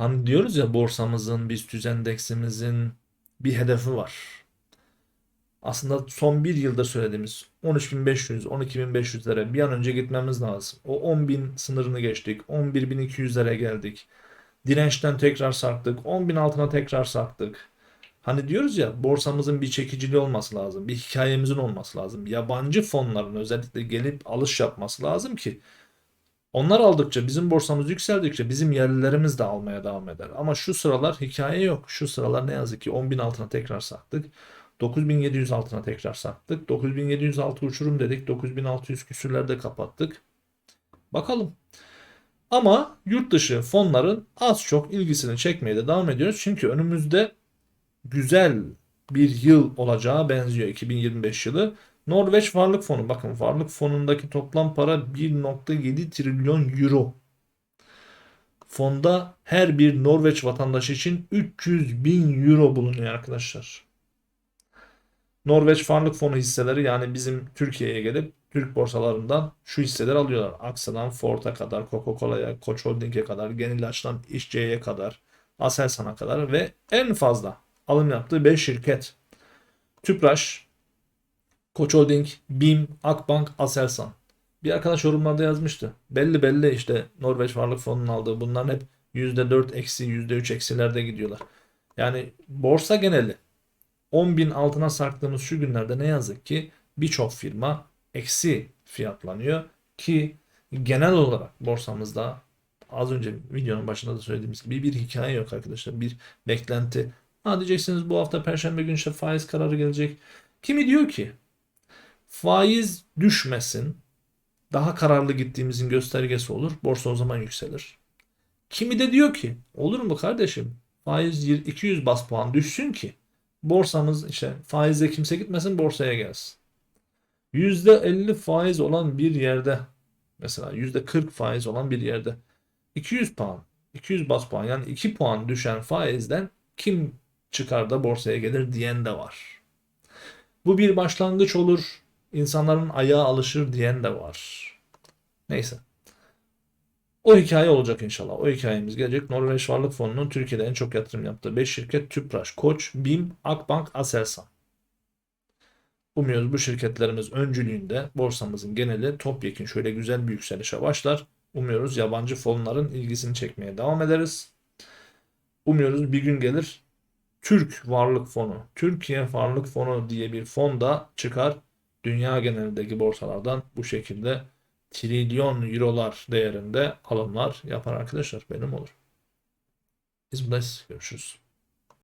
Hani diyoruz ya borsamızın, BIST endeksimizin bir hedefi var. Aslında son bir yılda söylediğimiz 13.500, 12.500'lere bir an önce gitmemiz lazım. O 10.000 sınırını geçtik. 11.200'lere geldik. Dirençten tekrar sarktık. 10.000 altına tekrar sarktık. Hani diyoruz ya borsamızın bir çekiciliği olması lazım. Bir hikayemizin olması lazım. Yabancı fonların özellikle gelip alış yapması lazım ki onlar aldıkça bizim borsamız yükseldikçe bizim yerlilerimiz de almaya devam eder. Ama şu sıralar hikaye yok. Şu sıralar ne yazık ki 10.000 altına tekrar saktık. 9700 altına tekrar saktık. 9706 uçurum dedik. 9600 küsürlerde kapattık. Bakalım. Ama yurt dışı fonların az çok ilgisini çekmeye de devam ediyoruz. Çünkü önümüzde güzel bir yıl olacağı benziyor 2025 yılı. Norveç Varlık Fonu bakın Varlık Fonu'ndaki toplam para 1.7 trilyon euro. Fonda her bir Norveç vatandaşı için 300 bin euro bulunuyor arkadaşlar. Norveç Varlık Fonu hisseleri yani bizim Türkiye'ye gelip Türk borsalarından şu hisseleri alıyorlar. Aksa'dan Ford'a kadar, Coca-Cola'ya, Koç Holding'e kadar, Genilaç'tan İşçi'ye kadar, Aselsan'a kadar ve en fazla alım yaptığı 5 şirket. Tüpraş, Koç Holding, BİM, Akbank, Aselsan. Bir arkadaş yorumlarda yazmıştı. Belli belli işte Norveç Varlık Fonu'nun aldığı bunların hep %4 eksi %3 eksilerde gidiyorlar. Yani borsa geneli 10 bin altına sarktığımız şu günlerde ne yazık ki birçok firma eksi fiyatlanıyor ki genel olarak borsamızda az önce videonun başında da söylediğimiz gibi bir hikaye yok arkadaşlar. Bir beklenti. Ha diyeceksiniz bu hafta Perşembe günü işte faiz kararı gelecek. Kimi diyor ki faiz düşmesin daha kararlı gittiğimizin göstergesi olur. Borsa o zaman yükselir. Kimi de diyor ki olur mu kardeşim faiz 200 bas puan düşsün ki borsamız işte faizle kimse gitmesin borsaya gelsin. %50 faiz olan bir yerde mesela %40 faiz olan bir yerde 200 puan 200 bas puan yani 2 puan düşen faizden kim çıkar da borsaya gelir diyen de var. Bu bir başlangıç olur. İnsanların ayağa alışır diyen de var. Neyse. O hikaye olacak inşallah. O hikayemiz gelecek. Norveç Varlık Fonu'nun Türkiye'de en çok yatırım yaptığı 5 şirket Tüpraş, Koç, BİM, Akbank, Aselsan. Umuyoruz bu şirketlerimiz öncülüğünde borsamızın geneli topyekun şöyle güzel bir yükselişe başlar. Umuyoruz yabancı fonların ilgisini çekmeye devam ederiz. Umuyoruz bir gün gelir Türk Varlık Fonu, Türkiye Varlık Fonu diye bir fon da çıkar. Dünya genelindeki borsalardan bu şekilde trilyon eurolar değerinde alımlar yapar arkadaşlar. Benim olur. Biz buradayız. Görüşürüz.